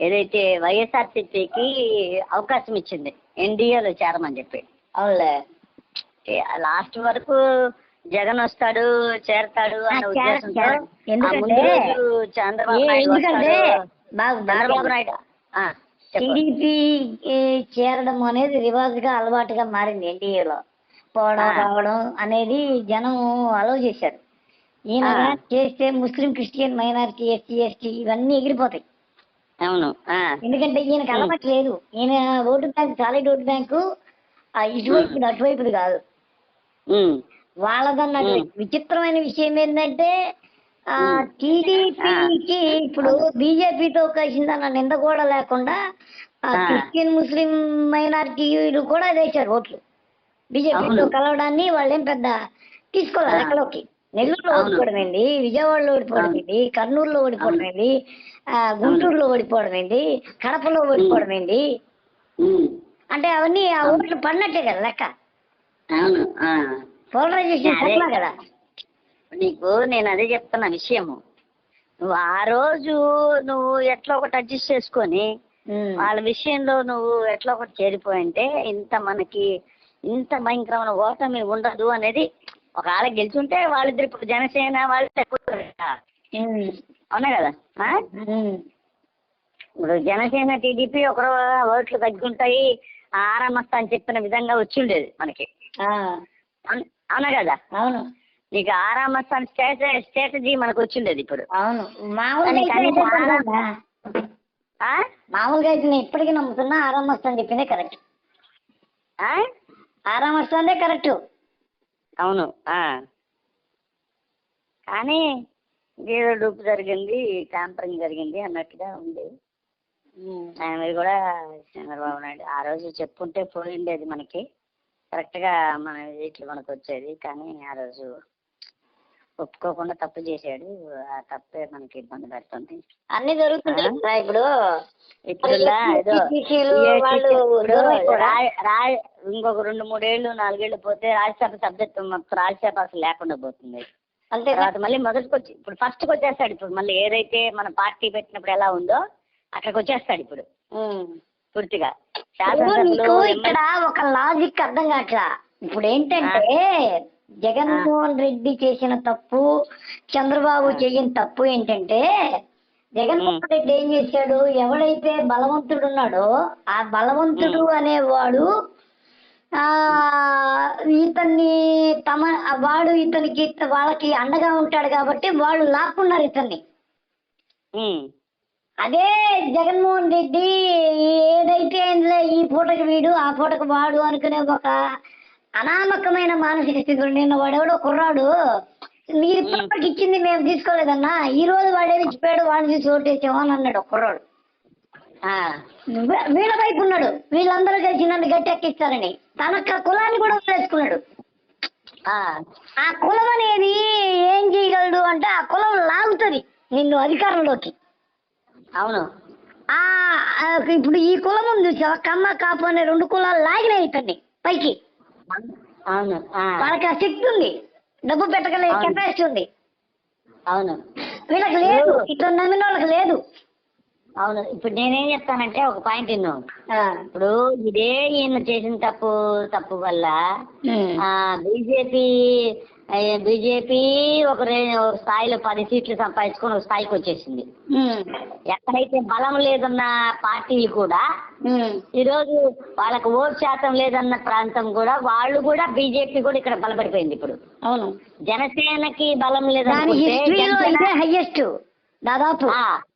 ఏదైతే వైఎస్ఆర్సీపీకి అవకాశం ఇచ్చింది ఎన్డీఏలో చేరమని చెప్పి. అవునులే. లాస్ట్ వరకు జగన్ వస్తాడు చేరతాడు ఉద్దేశంతో ఎందుకంటే- చంద్రబాబు నాయుడు ఎందుకంటే చంద్రబాబు నాయుడు. టీడీపీ చేరడం అనేది రివాజ్గా అలవాటుగా మారింది ఎన్డీఏలో. పోవడం. రావడం అనేది జనం అలవ్ చేశారు. ఈయన చేస్తే Muslim Christian minority SC ST ఇవన్నీ ఎగిరిపోతాయి. అవును ఎందుకంటే ఈయనకి అలవాటు లేదు ఈయన vote bank solid vote bank ఆ ఇటువైపు అటువైపుది కాదు మ్. విచిత్రమైన విషయం ఏంటంటే. టీడీపీకి ఇప్పుడు బీజేపీతో కలిసిందన్న నింద కూడా లేకుండా. క్రిస్టియన్ ముస్లిం మైనారిటీలు కూడా వేశారు ఓట్లు బీజేపీతో. కలవడాన్ని వాళ్ళేం పెద్ద తీసుకోవాలి ఆ. నెల్లూరులో. ఓడిపోవడం ఏంది విజయవాడలో ఓడిపోవడం ఏంది కర్నూలులో ఓడిపోవడం ఆ, గుంటూరులో ఓడిపోవడం ఏంది కడపలో ఓడిపోవడం ఉమ్, అంటే అవన్నీ ఆ ఓట్లు పడినట్టే కదా లెక్క. పోలరైజేషన్ కదా? నీకు నేను అదే చెప్తున్న విషయము. నువ్వు ఆ రోజు నువ్వు ఎట్లా ఒకటి అడ్జస్ట్ చేసుకొని. వాళ్ళ విషయంలో నువ్వు ఎట్లా ఒకటి చేరిపోయింటే ఇంత మనకి ఇంత భయంకరమైన ఓటమి ఉండదు అనేది ఒకవేళ గెలుచుంటే వాళ్ళిద్దరు ఇప్పుడు జనసేన వాళ్ళు. అవునా కదా. ఇప్పుడు జనసేన టీడీపీ ఒక ఓట్లు తగ్గుంటాయి ఆరామస్తా అని చెప్పిన విధంగా వచ్చి ఉండేది మనకి. ఆ, అవును- కదా? అవును. నీకు ఆరామస్తా స్ట్రాటజీ స్ట్రాటజీ మనకు వచ్చిండేది ఇప్పుడు. అవును. మామూలుగా? మామూలుగా అయితే నేను ఇప్పటికీ నమ్ముతున్నా ఆరామస్తు అని చెప్పిందే కరెక్ట్? ఆరామస్తు అందే కరెక్ట్. అవును. కానీ ఏదో డూపు జరిగింది ట్యాంపరింగ్ జరిగింది అన్నట్టుగా ఉంది. ఆయన మీద కూడా చంద్రబాబు నాయుడు ఆ రోజు చెప్పుంటే పోయి ఉండేది మనకి. కరెక్ట్గా మన ఇట్లా మనకు వచ్చేది కానీ ఆ రోజు ఒప్పుకోకుండా తప్పు చేశాడు. ఆ తప్పే మనకి ఇబ్బంది పెడుతుంది. అన్ని జరుగుతుంటాయి? కదా ఇప్పుడు. ఇంకొక రెండు మూడేళ్ళు నాలుగేళ్ళు పోతే రాజ్యసభ సబ్జెక్ట్ మొత్తం రాజ్యసభ అసలు లేకుండా పోతుంది. అంతే తర్వాత మళ్ళీ మొదటికి వచ్చి ఇప్పుడు ఫస్ట్కి వచ్చేస్తాడు ఇప్పుడు మళ్ళీ ఏదైతే మన పార్టీ పెట్టినప్పుడు ఎలా ఉందో అక్కడికి వచ్చేస్తాడు ఇప్పుడు పూర్తిగా ఇక్కడ ఒక లాజిక్ అర్థం కావట్లా? ఇప్పుడు ఏంటంటే జగన్మోహన్ రెడ్డి చేసిన తప్పు చంద్రబాబు చేయని తప్పు ఏంటంటే జగన్మోహన్ రెడ్డి ఏం చేశాడు? ఎవడైతే బలవంతుడు ఉన్నాడో ఆ బలవంతుడు అనేవాడు ఆ ఇతన్ని తమ వాడు ఇతనికి వాళ్ళకి అండగా ఉంటాడు కాబట్టి వాళ్ళు లాక్కున్నారు ఇతన్ని. అదే జగన్మోహన్ రెడ్డి ఏదైతే ఇందులో ఈ పూటకి వీడు ఆ పూటకి వాడు అనుకునే ఒక అనామకమైన మానసిక స్థితిలో నిన్న వాడెవడో కుర్రాడు. మీరు ఇప్పటికి ఇచ్చింది మేము తీసుకోలేదన్నా ఈ రోజు వాడేమి ఇచ్చిపోయాడు వాడిని చూసి ఓటేసాము అని అన్నాడు కుర్రాడు. వీళ్ళ వైపు ఉన్నాడు. వీళ్ళందరూ కలిసి నన్ను గట్టెక్కిస్తారని. తనకు ఆ కులాన్ని కూడా వదిలేసుకున్నాడు. ఆ, కులం అనేది ఏం చేయగలడు అంటే ఆ కులం లాగుతుంది నిన్ను అధికారంలోకి. అవును. ఆ ఇప్పుడు ఈ కులం ఉంది చూసావా? కమ్మ కాపు అనే రెండు కులాలు లాగినాయి ఇతన్ని. పైకి. అవును వాళ్ళకి ఆ శక్తి ఉంది. డబ్బు పెట్టగల. కెపాసిటీ ఉంది. అవును. వీళ్ళకి లేదు. ఇట్లా నమ్మిన వాళ్ళకి లేదు. అవును ఇప్పుడు నేనేం చెప్తానంటే ఒక పాయింట్ విన్ను ఇప్పుడు ఇదే ఈయన చేసిన తప్పు తప్పు వల్ల బీజేపీ బీజేపీ ఒక స్థాయిలో పది సీట్లు సంపాదించుకొని ఒక స్థాయికి వచ్చేసింది. ఎక్కడైతే బలం లేదన్న పార్టీలు కూడా ఈరోజు వాళ్ళకు ఓటు శాతం లేదన్న ప్రాంతం కూడా వాళ్ళు కూడా బీజేపీ కూడా ఇక్కడ బలపడిపోయింది ఇప్పుడు. అవును. జనసేనకి బలం ఇదే హైయెస్ట్ దాదాపు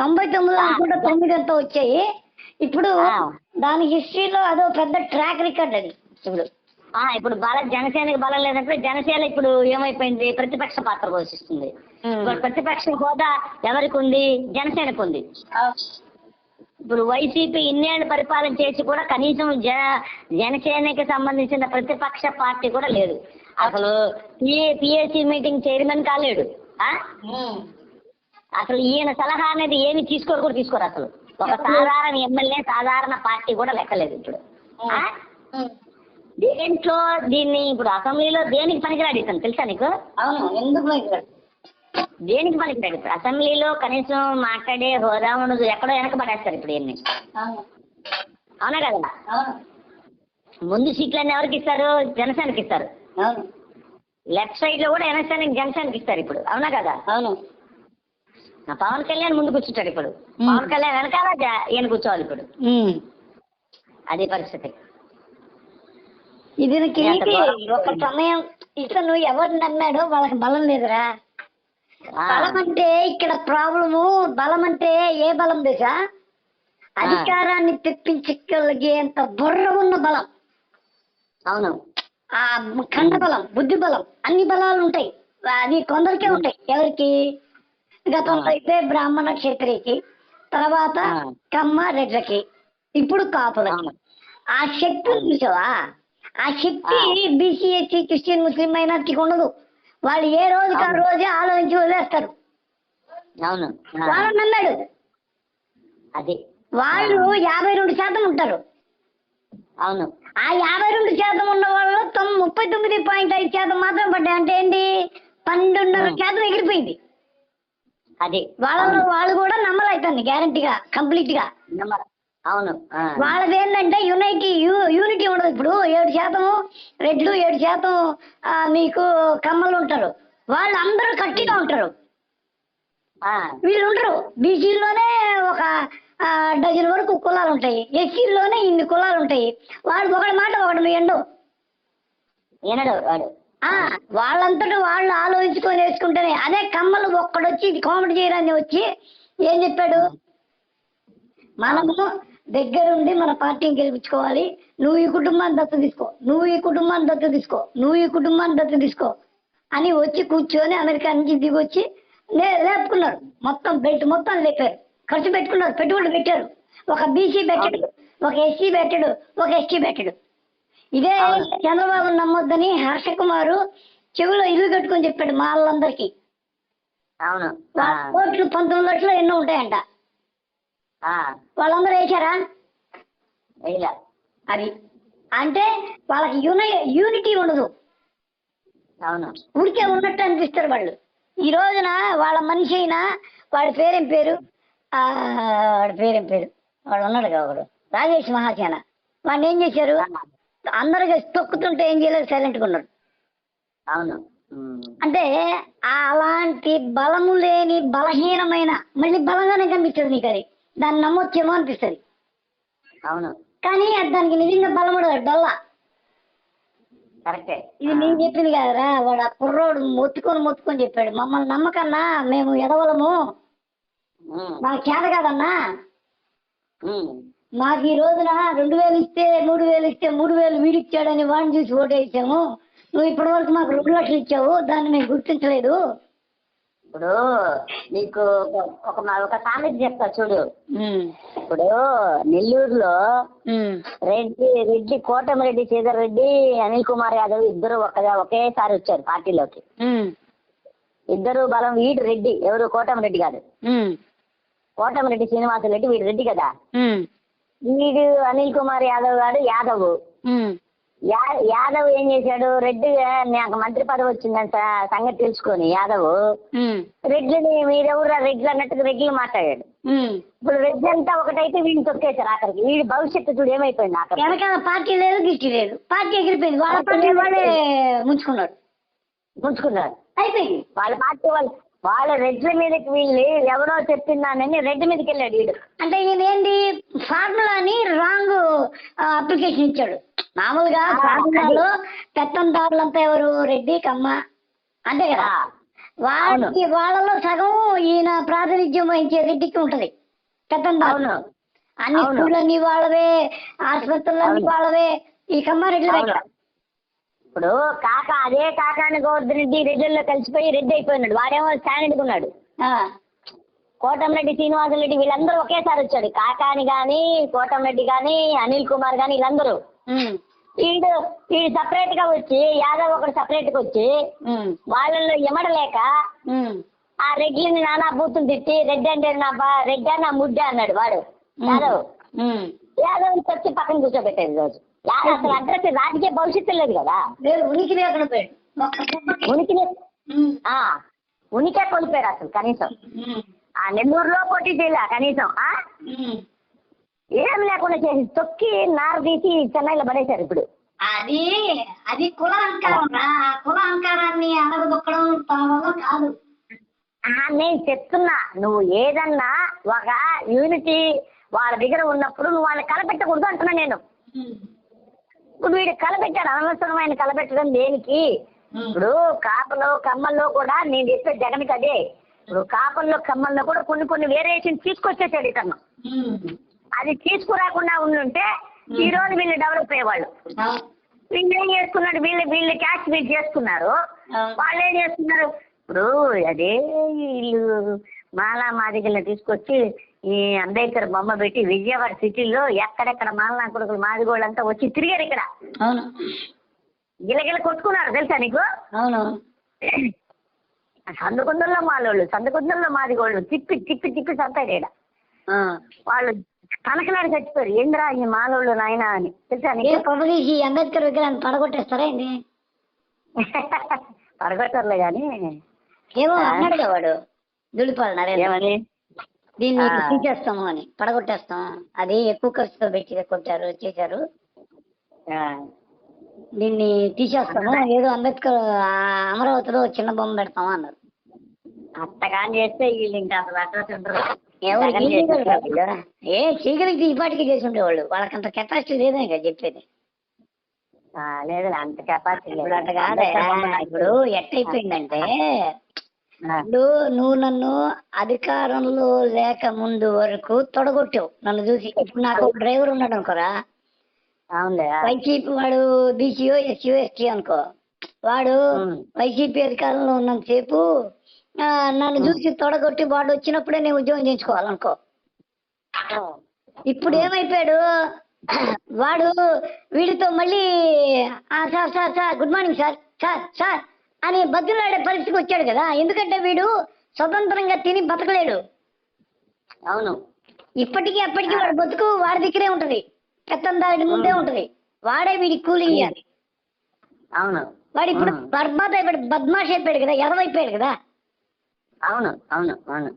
తొంభై తొమ్మిది. అనుకుంటే తొమ్మిది ఎంతో వచ్చాయి. ఇప్పుడు. దాని హిస్టరీలో అదో పెద్ద ట్రాక్ రికార్డ్ అది. ఇప్పుడు ఇప్పుడు బలం జనసేనకి బలం లేదంటే జనసేన ఇప్పుడు ఏమైపోయింది? ప్రతిపక్ష పాత్ర పోషిస్తుంది. ప్రతిపక్ష హోదా ఎవరికి ఉంది జనసేనకు ఉంది ఇప్పుడు వైసీపీ ఇన్నేళ్ళు పరిపాలన చేసి కూడా కనీసం జన జనసేనకి సంబంధించిన ప్రతిపక్ష పార్టీ కూడా లేదు. అసలు పిఏ పిఎస్సి మీటింగ్ చైర్మన్ కాలేడు. ఆ? అసలు ఈయన సలహా అనేది ఏమి తీసుకోరు కూడా తీసుకోరు అసలు. ఒక సాధారణ ఎమ్మెల్యే సాధారణ పార్టీ కూడా లెక్కలేదు ఇప్పుడు. ఆ? దేంట్లో దీన్ని ఇప్పుడు అసెంబ్లీలో దేనికి పనికిరాడు ఇతను? తెలుసా నీకు? అవును ఎందుకు దేనికి పలికితాడు ఇప్పుడు? అసెంబ్లీలో కనీసం మాట్లాడే హోదా ఉండదు ఎక్కడో వెనక పడేస్తారు ఇప్పుడు ఇవన్నీ అవును. కదా? ముందు సీట్లన్నీ ఎవరికి ఇస్తారు? జనసేనకి ఇస్తారు. లెఫ్ట్ సైడ్లో కూడా జనసేన జనసేనకి ఇస్తారు ఇప్పుడు. అవునా కదా? అవును. పవన్ కళ్యాణ్ ముందు కూర్చుంటాడు ఇప్పుడు. పవన్ కళ్యాణ్ వెనకాల ఈయన కూర్చోవాలి ఇప్పుడు. అదే పరిస్థితి. ఘోరం. ఒక సమయం ఇతను ఎవరు నమ్మాడో వాళ్ళకి బలం లేదురా. బలం అంటే ఇక్కడ ప్రాబ్లము బలం అంటే ఏ బలం తెలుసా? అధికారాన్ని తెప్పించగలిగేంత బుర్ర ఉన్న బలం. అవును. ఆ ఖండ బలం బుద్ధి బలం అన్ని బలాలు ఉంటాయి. అది కొందరికే ఉంటాయి. ఎవరికి? గతంలో అయితే బ్రాహ్మణ క్షత్రికి తర్వాత. కమ్మ రెడ్లకి ఇప్పుడు కాపులకి. ఆ శక్తి చూసావా? ఆ శక్తి బీసీ ఎస్సీ క్రిస్టియన్ ముస్లిం మైనార్టీకి ఉండదు. వాళ్ళు ఏ రోజుకి ఆ. రోజే ఆలోచించి వదిలేస్తారు. అవును. వాళ్ళు నమ్మాడు. అది. వాళ్ళు యాభై రెండు శాతం ఉంటారు. అవును. ఆ యాభై రెండు శాతం ఉన్న వాళ్ళు తొమ్ ముప్పై తొమ్మిది పాయింట్ ఐదు శాతం మాత్రం పడ్డాయి. అంటే ఏంటి? పన్నెండున్నర. శాతం ఎగిరిపోయింది. అది. వాళ్ళలో వాళ్ళు కూడా నమ్మలైతుంది గ్యారంటీగా కంప్లీట్గా. నమ్మరు. అవును. వాళ్ళది ఏంటంటే యూనిటీ యూనిటీ ఉండదు. ఇప్పుడు ఏడు శాతం రెడ్లు ఏడు శాతం మీకు కమ్మలు ఉంటారు. వాళ్ళు అందరూ కట్టిగా ఉంటారు. వీళ్ళు ఉండరు. బీసీలోనే ఒక డజన్ వరకు కులాలు ఉంటాయి. ఎస్సీలోనే ఇన్ని కులాలు ఉంటాయి. వాడు ఒకటి మాట ఒకటి ఎండు. వినడు వాడు. వాళ్ళంతటా వాళ్ళు ఆలోచించుకొని వేసుకుంటేనే. అదే కమ్మలు ఒక్కడొచ్చి ఇది కామెడీ చేయడాన్ని వచ్చి ఏం చెప్పాడు? మనము దగ్గరుండి మన పార్టీని గెలిపించుకోవాలి. నువ్వు ఈ కుటుంబాన్ని దత్తు తీసుకో. నువ్వు ఈ కుటుంబాన్ని దత్తు తీసుకో. నువ్వు ఈ కుటుంబాన్ని దత్తు తీసుకో అని వచ్చి కూర్చొని అమెరికా నుంచి దిగొచ్చి లే- లేపుకున్నారు. మొత్తం బెల్ట్ మొత్తం లేపారు. ఖర్చు పెట్టుకున్నారు. పెట్టుబడి పెట్టారు. ఒక బీసీ పెట్టాడు. ఒక ఎస్సీ పెట్టాడు. ఒక ఎస్టీ పెట్టాడు. ఇదే. చంద్రబాబు నమ్మొద్దని హర్ష కుమారు చెవిలో ఇల్లు కట్టుకొని చెప్పాడు మా వాళ్ళందరికీ. అవును. కోట్లు పంతొమ్మిది లక్షలు ఎన్నో ఉంటాయంట. వాళ్ళందరూ వేశారా వేయలే. అది. అంటే వాళ్ళకి యూని యూనిటీ ఉండదు. అవును. ఊరికే ఉన్నట్టు అనిపిస్తారు వాళ్ళు. ఈ రోజున వాళ్ళ మనిషి అయినా వాడి పేరేం పేరు? ఆ, వాడి పేరేం పేరు? వాడు ఉన్నాడు ఒకడు. రాజేష్ మహాసేన. వాడిని ఏం చేశారు? అందరు తొక్కుతుంటే ఏం చేయలేదు సైలెంట్గా ఉన్నాడు అవును. అంటే అలాంటి బలము లేని బలహీనమైన మళ్ళీ బలంగానే కనిపిస్తుంది నీకు అది దాన్ని నమ్మొచ్చేమో అనిపిస్తుంది. అవును. కానీ దానికి నిజంగా బలముడు డొల్లా. కరెక్టే. ఇది నేను చెప్పింది కదరా వాడు ఆ కుర్రోడు మొత్తుకొని మొత్తుకొని చెప్పాడు. మమ్మల్ని నమ్మకన్నా మేము ఎదవలము. మాకు చేత కాదన్నా. మాకు ఈ రోజున రెండు వేలు ఇస్తే మూడు వేలు ఇస్తే మూడు వేలు వీడు ఇచ్చాడని వాడిని చూసి ఓటేసాము. నువ్వు ఇప్పటి వరకు మాకు రెండు లక్షలు ఇచ్చావు దాన్ని మేము గుర్తించలేదు. ఇప్పుడు నీకు ఒక- ఒక సామెత చెప్తా చూడు. ఇప్పుడు నెల్లూరులో రెడ్డి రెడ్డి కోటమిరెడ్డి శ్రీధర్ రెడ్డి అనిల్ కుమార్ యాదవ్ ఇద్దరు ఒక ఒకేసారి వచ్చారు పార్టీలోకి. ఇద్దరు బలం వీడు రెడ్డి ఎవరు? కోటమిరెడ్డి కాదు. కోటమిరెడ్డి శ్రీనివాస రెడ్డి వీడు రెడ్డి కదా? వీడు అనిల్ కుమార్ యాదవ్ గారు యాదవ్. యాదవ్ ఏం చేశాడు? రెడ్డి నాకు మంత్రి పదవి వచ్చిందని స- సంగతి తెలుసుకొని యాదవ్ రెడ్లని మీరెవరు రెడ్లు అన్నట్టుగా రెడ్లు మాట్లాడాడు. ఇప్పుడు రెడ్డి అంతా ఒకటైతే వీడిని తొక్కేశారు ఆఖరికి. వీడి భవిష్యత్తు చూడు ఏమైపోయింది ఆఖరికి. వెనకాల పార్టీ లేదు గిష్టి లేదు. పార్టీ ఎగిరిపోయింది. వాళ్ళ పార్టీ వాళ్ళే ముంచుకున్నాడు ముంచుకున్నారు. అయిపోయింది. వాళ్ళ పార్టీ వాళ్ళు వాళ్ళ రెడ్ల మీదకి వీళ్ళు ఎవరో చెప్తున్నానని రెడ్డి మీదకి వెళ్ళాడు వీడు. అంటే ఈయన ఏంటి ఫార్ములాని రాంగ్ అప్లికేషన్ ఇచ్చాడు. మామూలుగా ఫార్ములాలో పెత్తందారులంతా ఎవరు? రెడ్డి కమ్మ. అంతే కదా? వాళ్ళకి వాళ్ళలో సగం ఈయన ప్రాతినిధ్యం వహించే రెడ్డికి ఉంటది. పెత్తందారు అవును. అన్ని. స్కూళ్ళన్నీ వాళ్ళవే ఆసుపత్రులన్నీ. వాళ్ళవే ఈ కమ్మారెడ్డి అవును. ఇప్పుడు కాక అదే కాకాని గోవర్ధన్ రెడ్డి రెడ్డిలో కలిసిపోయి రెడ్డి అయిపోయినాడు. వాడేమో స్టాండర్డ్ ఉన్నాడు కోటంరెడ్డి శ్రీనివాసరెడ్డి వీళ్ళందరూ ఒకేసారి వచ్చాడు కాకాని గాని కోటంరెడ్డి గాని అనిల్ కుమార్ గాని వీళ్ళందరూ. వీడు వీడు సపరేట్గా వచ్చి యాదవ్ ఒకటి సపరేట్గా వచ్చి వాళ్ళల్లో ఎమడలేక ఆ రెడ్డిని నానా బూతులు తిట్టి రెడ్డి అంటే నా బా రెడ్డి నా ముడ్డ అన్నాడు వాడు. యాదవ్. యాదవ్ వచ్చి పక్కన కూర్చోబెట్టాడు రోజు అసలు అడ్రస్ రాజకీయ భవిష్యత్తు లేదు కదా. ఉనికి. ఉనికి ఉనికే కోల్పోయారు అసలు కనీసం. ఆ నెల్లూరులో పోటీ చేయలే కనీసం ఆ? ఏం లేకుండా చేసి తొక్కి నార తీసి చెన్నైలో పడేశారు ఇప్పుడు. అది అది కుల అహంకారం. ఆ కుల అహంకారాన్ని తన వల్ల కాదు. నేను చెప్తున్నా నువ్వు ఏదన్నా ఒక యూనిటీ వాళ్ళ దగ్గర ఉన్నప్పుడు నువ్వు వాళ్ళని కలపెట్టకూడదు అంటున్నా నేను. ఇప్పుడు వీడు కలపెట్టాడు అనవసరమైన కలపెట్టడం దేనికి? ఇప్పుడు కాపలో కమ్మల్లో కూడా నేను చెప్పే జగన్కి అదే. ఇప్పుడు కాపల్లో కమ్మల్లో కూడా కొన్ని కొన్ని వేరియేషన్ తీసుకొచ్చేసాడు ఇతను. అది తీసుకురాకుండా ఉండుంటే ఈ రోజు వీళ్ళు డెవలప్ అయ్యేవాళ్ళు. వీళ్ళు ఏం చేసుకున్నాడు వీళ్ళు వీళ్ళు క్యాష్ మీరు చేసుకున్నారు. వాళ్ళు ఏం చేస్తున్నారు? ఇప్పుడు అదే వీళ్ళు మాలా మాదిగల్ని తీసుకొచ్చి ఈ అంబేద్కర్ బొమ్మ పెట్టి విజయవాడ సిటీలో ఎక్కడెక్కడ మాలనా కొడుకులు మాదిగోళ్ళంతా వచ్చి తిరిగారు ఇక్కడ. అవును. గిలగిల కొట్టుకున్నారు తెలుసా నీకు? అవును. సందుకుందల్లో మాలోళ్ళు సందుకుందల్లో మాదిగోళ్ళు తిప్పి తిప్పి తిప్పి చంపాడు ఈడ. వాళ్ళు కనకనాడు చచ్చిపోయారు. ఏంద్రా ఈ మాలోళ్ళు నాయన అని. తెలుసా పబ్బదీసి అంబేద్కర్ విగ్రహాన్ని పడగొట్టేస్తారా ఏంది? పరగొట్టర్లే కానీ ఏమో అన్నాడుగా వాడు. దులిపాలి నరేంద్ర. ఏమని? దీన్ని. తీసేస్తాము అని పడగొట్టేస్తాం అది ఎక్కువ ఖర్చుతో పెట్టి కొట్టారు చేశారు. దీన్ని తీసేస్తాము. ఏదో అంబేద్కర్ అమరావతిలో చిన్న బొమ్మ పెడతాము అన్నారు. అట్టగాని చేస్తే వీళ్ళు ఇంకా అసలు ఎవరు? ఏ చేయగలిగితే ఈ పాటికి చేసి ఉండేవాళ్ళు. వాళ్ళకంత కెపాసిటీ లేదే కదా చెప్పేది. ఆ, లేదు అంత కెపాసిటీ ఇప్పుడు కాదే. ఇప్పుడు ఎట్టయిపోయిందంటే ఇప్పుడు నువ్వు నన్ను అధికారంలో లేక ముందు వరకు తొడగొట్టావు. నన్ను చూసి ఇప్పుడు నాకు ఒక డ్రైవర్ ఉన్నాడు అనుకోరా? వైసీపీ వాడు బీసీఓ ఎస్సీఓ ఎస్టీ అనుకో. వాడు. వైసీపీ అధికారంలో ఉన్నంతసేపు నన్ను చూసి తొడగొట్టి వాడు వచ్చినప్పుడే నేను ఉద్యోగం చేయించుకోవాలనుకో. ఇప్పుడు ఏమైపోయాడు? వాడు వీడితో మళ్ళీ "ఆ, sir sir sir good morning sir sir sir అని బద్దులాడే పరిస్థితికి వచ్చాడు కదా. ఎందుకంటే వీడు స్వతంత్రంగా తిని బతకలేడు. అవును. ఇప్పటికీ అప్పటికి వాడు బతుకు వాడి దగ్గరే ఉంటది. పెత్తందాడి ముందే ఉంటది. వాడే వీడికి కూలింగ్ ఇయ్యాలి. అవును. వాడు ఇప్పుడు. బర్బాద్ అయిపోయాడు బద్మాష్ అయిపోయాడు కదా ఎదవైపోయాడు కదా. అవును అవును అవును.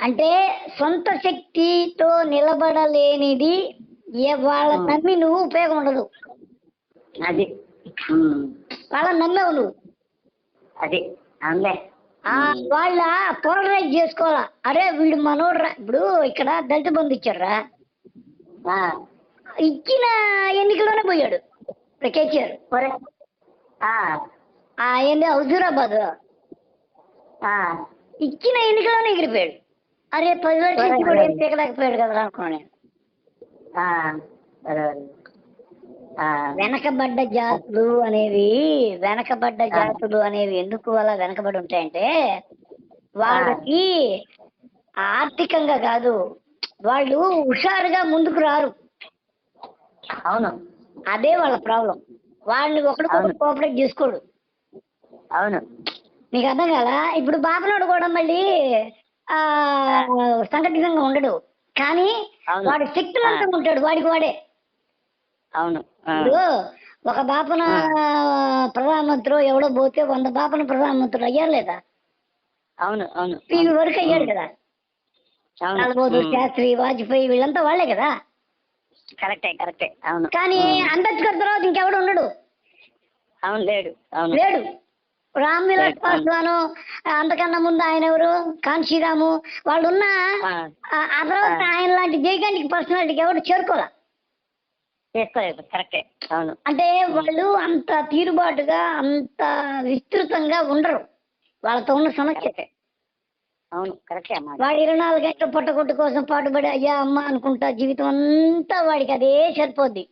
అంటే సొంత శక్తితో నిలబడలేనిది వాళ్ళ. నమ్మి నువ్వు ఉపయోగం ఉండదు. అది. వాళ్ళని నమ్మావు నువ్వు. అది ఆ వాళ్ళ పోలరైజ్ చేసుకోవాలా? అరే వీడు మనోడ్రా. ఇప్పుడు ఇక్కడ దళిత బంధు ఇచ్చారా. ఇచ్చిన ఎన్నికలోనే పోయాడు. కేసీఆర్. ఏంది హుజూరాబాద్. ఇచ్చిన ఎన్నికలోనే ఎగిరిపోయాడు. అరే పది ఇచ్చి కూడా ఏం పీకలేకపోయాడు కదా అనుకున్నాను నేను. వెనకబడ్డ జాతులు అనేవి వెనకబడ్డ జాతులు అనేవి ఎందుకు అలా వెనకబడి ఉంటాయంటే వాళ్ళకి ఆర్థికంగా కాదు వాళ్ళు హుషారుగా ముందుకు రారు. అవును. అదే వాళ్ళ ప్రాబ్లం. వాళ్ళని ఒకరికొకరు కోఆపరేట్ చేసుకోడు. అవును. మీకు అర్థం కదా? ఇప్పుడు బాబునాడు కూడా మళ్ళీ ఆ సంఘటితంగా ఉండడు. కానీ. వాడు శక్తివంతంగా ఉంటాడు. వాడికి వాడే. అవును. ఒక బాపన ప్రధానమంత్రి ఎవడో పోతే వంద బాపన ప్రధానమంత్రులు అయ్యారు లేదా? అవును అవును పివి వరకు అయ్యాడు కదా? లాల్బహదూర్. శాస్త్రి వాజ్పేయి వీళ్ళంతా వాళ్ళే కదా? కరెక్టే కరెక్టే. అవును. కానీ అంబేద్కర్ తర్వాత ఇంకెవడు ఉండడు? అవును లేడు. అవును. లేడు. రామ్ విలాస్ పాస్వాన్ అంతకన్నా ముందు ఆయన ఎవరు? కాన్షీరాము వాళ్ళు ఉన్న ఆ. తర్వాత. ఆయన లాంటి జైగాంటిక్ పర్సనాలిటీకి ఎవరు చేరుకోలే? చేసుకోలేదు కరెక్టే. అవును. అంటే వాళ్ళు అంత తీరుబాటుగా అంత విస్తృతంగా ఉండరు. వాళ్ళతో ఉన్న సమస్య. అవును. కరెక్టే అమ్మా. వాడు ఇరవై నాలుగు గంటల పొట్టకొట్టు కోసం పాటుపడి అయ్యా అమ్మ అనుకుంటా జీవితం అంతా వాడికి అదే సరిపోద్ది.